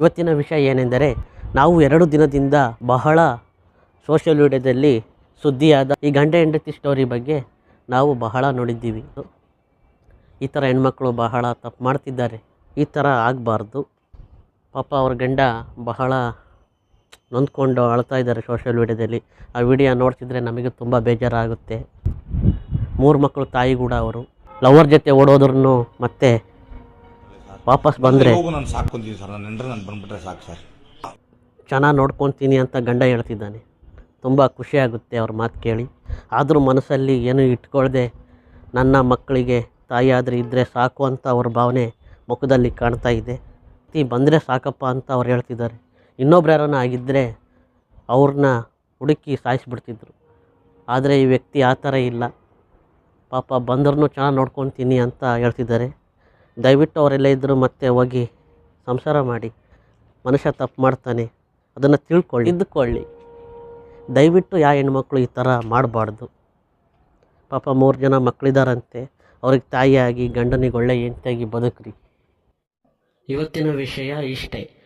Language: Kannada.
ಇವತ್ತಿನ ವಿಷಯ ಏನೆಂದರೆ ನಾವು ಎರಡು ದಿನದಿಂದ ಬಹಳ ಸೋಷಿಯಲ್ ಮೀಡಿಯಾದಲ್ಲಿ ಸುದ್ದಿಯಾದ ಈ ಗಂಡ ಹೆಂಡತಿ ಸ್ಟೋರಿ ಬಗ್ಗೆ ನಾವು ಬಹಳ ನೋಡಿದ್ದೀವಿ. ಈ ಥರ ಹೆಣ್ಮಕ್ಳು ಬಹಳ ತಪ್ಪು ಮಾಡ್ತಿದ್ದಾರೆ. ಈ ಥರ ಆಗಬಾರ್ದು. ಪಾಪ ಅವ್ರ ಗಂಡ ಬಹಳ ನೊಂದ್ಕೊಂಡು ಅಳ್ತಾ ಇದ್ದಾರೆ ಸೋಷಿಯಲ್ ಮೀಡಿಯಾದಲ್ಲಿ ಆ ವಿಡಿಯೋ ನೋಡ್ತಿದ್ರೆ ನಮಗೆ ತುಂಬ ಬೇಜಾರಾಗುತ್ತೆ. ಮೂರು ಮಕ್ಕಳು ತಾಯಿ ಕೂಡ ಅವರು. ಲವರ್ ಜೊತೆ ಓಡೋದ್ರೂ ಮತ್ತೆ ವಾಪಸ್ ಬಂದರೆ ಹೋಗು ನಾನು ಸಾಕೊಂತೀನಿ ಸರ್. ನನ್ನ ಹೆಂಡ್ರೆ ನಾನು ಬಂದ್ಬಿಟ್ರೆ ಸಾಕು ಸರ್. ಚೆನ್ನಾಗಿ ನೋಡ್ಕೊತೀನಿ ಅಂತ ಗಂಡ ಹೇಳ್ತಿದ್ದಾನೆ. ತುಂಬ ಖುಷಿಯಾಗುತ್ತೆ ಅವ್ರ ಮಾತು ಕೇಳಿ. ಆದರೂ ಮನಸ್ಸಲ್ಲಿ ಏನೂ ಇಟ್ಕೊಳ್ದೆ ನನ್ನ ಮಕ್ಕಳಿಗೆ ತಾಯಿಯಾದರೆ ಇದ್ದರೆ ಸಾಕು ಅಂತ ಅವ್ರ ಭಾವನೆ ಮುಖದಲ್ಲಿ ಕಾಣ್ತಾ ಇದೆ. ತೀ ಬಂದರೆ ಸಾಕಪ್ಪ ಅಂತ ಅವ್ರು ಹೇಳ್ತಿದ್ದಾರೆ. ಇನ್ನೊಬ್ರು ಯಾರನ್ನ ಆಗಿದ್ದರೆ ಅವ್ರನ್ನ ಹುಡುಕಿ ಸಾಯಿಸಿಬಿಡ್ತಿದ್ರು. ಆದರೆ ಈ ವ್ಯಕ್ತಿ ಆ ಥರ ಇಲ್ಲ. ಪಾಪ ಬಂದ್ರೂ ಚೆನ್ನಾಗಿ ನೋಡ್ಕೊತೀನಿ ಅಂತ ಹೇಳ್ತಿದ್ದಾರೆ. ದಯವಿಟ್ಟು ಅವರೆಲ್ಲ ಇದ್ದರೂ ಮತ್ತೆ ಹೋಗಿ ಸಂಸಾರ ಮಾಡಿ. ಮನುಷ್ಯ ತಪ್ಪು ಮಾಡ್ತಾನೆ. ಅದನ್ನು ತಿಳ್ಕೊಳ್ಳಿ. ಇದ್ದುಕೊಳ್ಳಿ. ದಯವಿಟ್ಟು ಯಾವ ಹೆಣ್ಮಕ್ಳು ಈ ಥರ ಮಾಡಬಾರ್ದು. ಪಾಪ ಮೂರು ಜನ ಮಕ್ಕಳಿದಾರಂತೆ ಅವ್ರಿಗೆ ತಾಯಿಯಾಗಿ ಗಂಡನಿಗೆ ಒಳ್ಳೆ ಹೆಂಡತಿಯಾಗಿ ಬದುಕ್ರಿ. ಇವತ್ತಿನ ವಿಷಯ ಇಷ್ಟೇ.